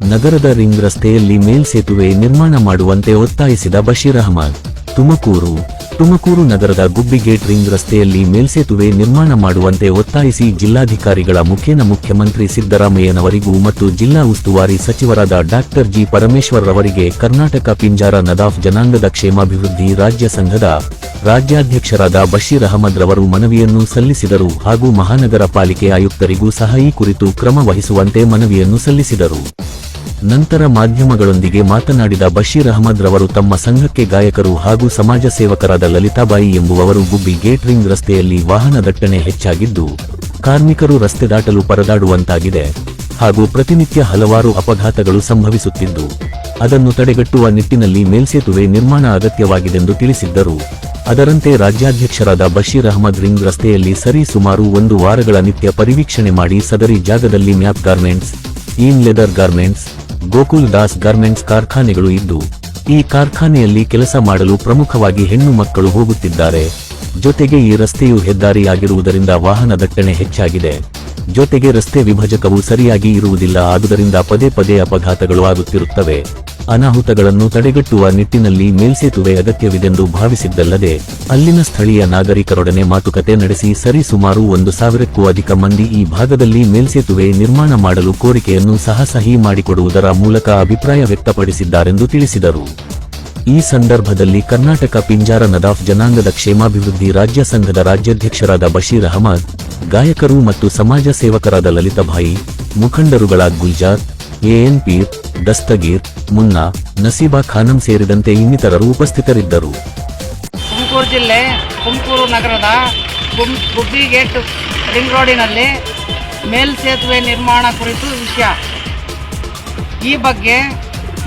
ನಗರದ ರಿಂಗ್ ರಸ್ತೆಯಲ್ಲಿ ಮೇಲ್ಸೇತುವೆ ನಿರ್ಮಾಣ ಮಾಡುವಂತೆ ಒತ್ತಾಯಿಸಿದ ಬಶೀರ್ ಅಹಮದ್. ತುಮಕೂರು ತುಮಕೂರು ನಗರದ ಗುಬ್ಬಿಗೇಟ್ ರಿಂಗ್ ರಸ್ತೆಯಲ್ಲಿ ಮೇಲ್ಸೇತುವೆ ನಿರ್ಮಾಣ ಮಾಡುವಂತೆ ಒತ್ತಾಯಿಸಿ ಜಿಲ್ಲಾಧಿಕಾರಿಗಳ ಮುಖೇನ ಮುಖ್ಯಮಂತ್ರಿ ಸಿದ್ದರಾಮಯ್ಯನವರಿಗೂ ಮತ್ತು ಜಿಲ್ಲಾ ಉಸ್ತುವಾರಿ ಸಚಿವರಾದ ಡಾಕ್ಟರ್ ಜಿ ಪರಮೇಶ್ವರ್ ರವರಿಗೆ ಕರ್ನಾಟಕ ಪಿಂಜಾರ ನದಾಫ್ ಜನಾಂಗದ ಕ್ಷೇಮಾಭಿವೃದ್ಧಿ ರಾಜ್ಯ ಸಂಘದ ರಾಜ್ಯಾಧ್ಯಕ್ಷರಾದ ಬಶೀರ್ ಅಹಮದ್ ರವರು ಮನವಿಯನ್ನು ಸಲ್ಲಿಸಿದರು ಹಾಗೂ ಮಹಾನಗರ ಪಾಲಿಕೆ ಆಯುಕ್ತರಿಗೂ ಸಹ ಈ ಕುರಿತು ಕ್ರಮ ವಹಿಸುವಂತೆ ಮನವಿಯನ್ನು ಸಲ್ಲಿಸಿದರು. ನಂತರ ಮಾಧ್ಯಮಗಳೊಂದಿಗೆ ಮಾತನಾಡಿದ ಬಶೀರ್ ಅಹಮದ್ ರವರು ತಮ್ಮ ಸಂಘಕ್ಕೆ ಗಾಯಕರು ಹಾಗೂ ಸಮಾಜ ಸೇವಕರಾದ ಲಲಿತಾಬಾಯಿ ಎಂಬುವವರು ಗುಬ್ಬಿ ಗೇಟ್ ರಿಂಗ್ ರಸ್ತೆಯಲ್ಲಿ ವಾಹನ ದಟ್ಟಣೆ ಹೆಚ್ಚಾಗಿದ್ದು, ಕಾರ್ಮಿಕರು ರಸ್ತೆ ದಾಟಲು ಪರದಾಡುವಂತಾಗಿದೆ ಹಾಗೂ ಪ್ರತಿನಿತ್ಯ ಹಲವಾರು ಅಪಘಾತಗಳು ಸಂಭವಿಸುತ್ತಿದ್ದು, ಅದನ್ನು ತಡೆಗಟ್ಟುವ ನಿಟ್ಟಿನಲ್ಲಿ ಮೇಲ್ಸೇತುವೆ ನಿರ್ಮಾಣ ಅಗತ್ಯವಾಗಿದೆಂದು ತಿಳಿಸಿದ್ದರು. ಅದರಂತೆ ರಾಜ್ಯಾಧ್ಯಕ್ಷರಾದ ಬಶೀರ್ ಅಹಮದ್ ರಿಂಗ್ ರಸ್ತೆಯಲ್ಲಿ ಸರಿ ಸುಮಾರು ಒಂದು ವಾರಗಳ ನಿತ್ಯ ಪರಿವೀಕ್ಷಣೆ ಮಾಡಿ ಸದರಿ ಜಾಗದಲ್ಲಿ map garments in leather garments Gokaldas garments ಕಾರ್ಖಾನೆಗಳು ಇದ್ದು, ಈ ಕಾರ್ಖಾನೆಯಲ್ಲಿ ಕೆಲಸ ಮಾಡಲು ಪ್ರಮುಖವಾಗಿ ಹೆಣ್ಣು ಮಕ್ಕಳು ಹೋಗುತ್ತಿದ್ದಾರೆ. ಜೊತೆಗೆ ಈ ರಸ್ತೆಯು ಹೆದ್ದಾರಿಯಾಗಿರುವುದರಿಂದ ವಾಹನ ದಟ್ಟಣೆ ಹೆಚ್ಚಾಗಿದೆ. ಜೊತೆಗೆ ರಸ್ತೆ ವಿಭಜಕವು ಸರಿಯಾಗಿ ಇರುವುದಿಲ್ಲ, ಆದುದರಿಂದ ಪದೇ ಪದೇ ಅಪಘಾತಗಳು ಆಗುತ್ತಿರುತ್ತವೆ. ಅನಾಹುತಗಳನ್ನು ತಡೆಗಟ್ಟುವ ನಿಟ್ಟಿನಲ್ಲಿ ಮೇಲ್ಸೇತುವೆ ಅಗತ್ಯವಿದೆಂದು ಭಾವಿಸಿದ್ದಲ್ಲದೆ, ಅಲ್ಲಿನ ಸ್ಥಳೀಯ ನಾಗರಿಕರೊಡನೆ ಮಾತುಕತೆ ನಡೆಸಿ ಸರಿ ಸುಮಾರು ಒಂದು ಸಾವಿರಕ್ಕೂ ಅಧಿಕ ಮಂದಿ ಈ ಭಾಗದಲ್ಲಿ ಮೇಲ್ಸೇತುವೆ ನಿರ್ಮಾಣ ಮಾಡಲು ಕೋರಿಕೆಯನ್ನು ಸಹ ಸಹಿ ಮಾಡಿಕೊಡುವುದರ ಮೂಲಕ ಅಭಿಪ್ರಾಯ ವ್ಯಕ್ತಪಡಿಸಿದ್ದಾರೆಂದು ತಿಳಿಸಿದರು. ಈ ಸಂದರ್ಭದಲ್ಲಿ ಕರ್ನಾಟಕ ಪಿಂಜಾರ ನದಾಫ್ ಜನಾಂಗದ ಕ್ಷೇಮಾಭಿವೃದ್ಧಿ ರಾಜ್ಯ ಸಂಘದ ರಾಜ್ಯಾಧ್ಯಕ್ಷರಾದ ಬಶೀರ್ ಅಹಮದ್, ಗಾಯಕರು ಮತ್ತು ಸಮಾಜ ಸೇವಕರಾದ ಲಲಿತಾಭಾಯಿ, ಮುಖಂಡರುಗಳಾದ ಗುಲ್ಜಾರ್ ಎಎನ್ ಪೀರ್, ದಸ್ತಗೀರ್, ಮುನ್ನಾ, ನಸೀಬಾ ಖಾನಂ ಸೇರಿದಂತೆ ಇನ್ನಿತರರು ಉಪಸ್ಥಿತರಿದ್ದರು. ತುಮಕೂರು ಜಿಲ್ಲೆ, ತುಮಕೂರು ನಗರದ ಗುಬ್ಬಿ ಗೇಟ್ ರಿಂಗ್ ರೋಡಿನಲ್ಲಿ ಮೇಲ್ಸೇತುವೆ ನಿರ್ಮಾಣ ಕುರಿತು ವಿಷಯ. ಈ ಬಗ್ಗೆ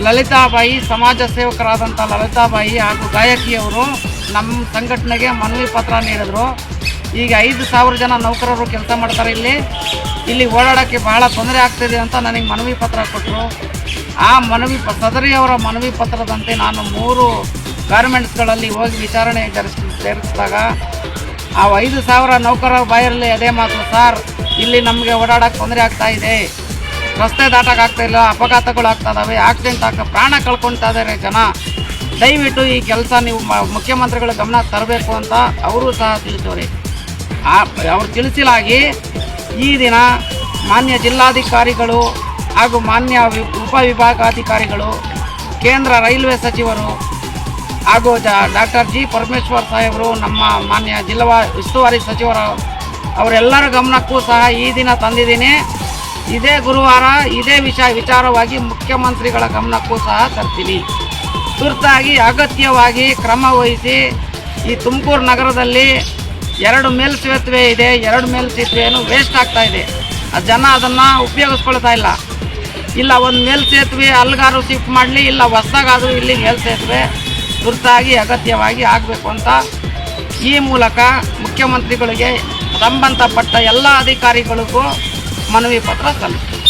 ಲಲಿತಾಬಾಯಿ, ಸಮಾಜ ಸೇವಕರಾದಂಥ ಲಲಿತಾಬಾಯಿ ಹಾಗೂ ಗಾಯಕಿಯವರು ನಮ್ಮ ಸಂಘಟನೆಗೆ ಮನವಿ ಪತ್ರ ನೀಡಿದರು. ಈಗ ಐದು ಸಾವಿರ ಜನ ನೌಕರರು ಕೆಲಸ ಮಾಡ್ತಾರೆ ಇಲ್ಲಿ. ಇಲ್ಲಿ ಓಡಾಡೋಕ್ಕೆ ಬಹಳ ತೊಂದರೆ ಆಗ್ತಿದೆ ಅಂತ ನನಗೆ ಮನವಿ ಪತ್ರ ಕೊಟ್ಟರು. ಆ ಮನವಿ ಪ ಸದರಿಯವರ ಮನವಿ ಪತ್ರದಂತೆ ನಾನು ಮೂರು ಗಾರ್ಮೆಂಟ್ಸ್ಗಳಲ್ಲಿ ಹೋಗಿ ವಿಚಾರಣೆ ಜರುಗಿಸ್ ಸೇರಿಸಿದಾಗ, ಆ ಐದು ಸಾವಿರ ನೌಕರರ ಬಾಯಲ್ಲಿ ಅದೇ ಮಾತು, ಸರ್, ಇಲ್ಲಿ ನಮಗೆ ಓಡಾಡಕ್ಕೆ ತೊಂದರೆ ಆಗ್ತಾ ಇದೆ. ರಸ್ತೆ ದಾಟಕ್ಕೆ ಆಗ್ತಾ ಇಲ್ಲ, ಅಪಘಾತಗಳು ಆಗ್ತಾ ಇದಾವೆ, ಆಕ್ಸಿಡೆಂಟ್ ಆಗ್ತಾ ಪ್ರಾಣ ಕಳ್ಕೊಳ್ತಾ ಇದ್ದಾರೆ ಜನ. ದಯವಿಟ್ಟು ಈ ಕೆಲಸ ನೀವು ಮುಖ್ಯಮಂತ್ರಿಗಳ ಗಮನ ತರಬೇಕು ಅಂತ ಅವರು ಸಹ ತಿಳಿಸೋರಿ ಅವ್ರು ತಿಳಿಸಲಾಗಿ ಈ ದಿನ ಮಾನ್ಯ ಜಿಲ್ಲಾಧಿಕಾರಿಗಳು ಹಾಗೂ ಮಾನ್ಯ ಉಪವಿಭಾಗಾಧಿಕಾರಿಗಳು ಕೇಂದ್ರ ರೈಲ್ವೆ ಸಚಿವರು ಹಾಗೂ ಡಾಕ್ಟರ್ ಜಿ ಪರಮೇಶ್ವರ್ ಸಾಹೇಬರು, ನಮ್ಮ ಮಾನ್ಯ ಜಿಲ್ಲಾ ಉಸ್ತುವಾರಿ ಸಚಿವರು ಅವರೆಲ್ಲರ ಗಮನಕ್ಕೂ ಸಹ ಈ ದಿನ ತಂದಿದ್ದೀನಿ. ಇದೇ ಗುರುವಾರ ಇದೇ ವಿಷಯ ವಿಚಾರವಾಗಿ ಮುಖ್ಯಮಂತ್ರಿಗಳ ಗಮನಕ್ಕೂ ಸಹ ತರ್ತೀನಿ. ತುರ್ತಾಗಿ ಅಗತ್ಯವಾಗಿ ಕ್ರಮ ವಹಿಸಿ ಈ ತುಮಕೂರು ನಗರದಲ್ಲಿ ಎರಡು ಮೇಲ್ಸೇತುವೆ ಇದೆ, ಎರಡು ಮೇಲ್ಸೇತುವೆಯನ್ನು ವೇಸ್ಟ್ ಆಗ್ತಾ ಇದೆ. ಆ ಜನ ಅದನ್ನು ಉಪಯೋಗಿಸ್ಕೊಳ್ತಾ ಇಲ್ಲ. ಇಲ್ಲ ಒಂದು ಮೇಲ್ಸೇತುವೆ ಅಲ್ಗಾರು ಶಿಫ್ಟ್ ಮಾಡಲಿ, ಇಲ್ಲ ಹೊಸ್ದಾಗಾದರೂ ಇಲ್ಲಿ ಮೇಲ್ಸೇತುವೆ ತುರ್ತಾಗಿ ಅಗತ್ಯವಾಗಿ ಆಗಬೇಕು ಅಂತ ಈ ಮೂಲಕ ಮುಖ್ಯಮಂತ್ರಿಗಳಿಗೆ ಸಂಬಂಧಪಟ್ಟ ಎಲ್ಲ ಅಧಿಕಾರಿಗಳಿಗೂ ಮನವಿ ಪತ್ರ ಸಲ್ಲಿಸ್ತೀನಿ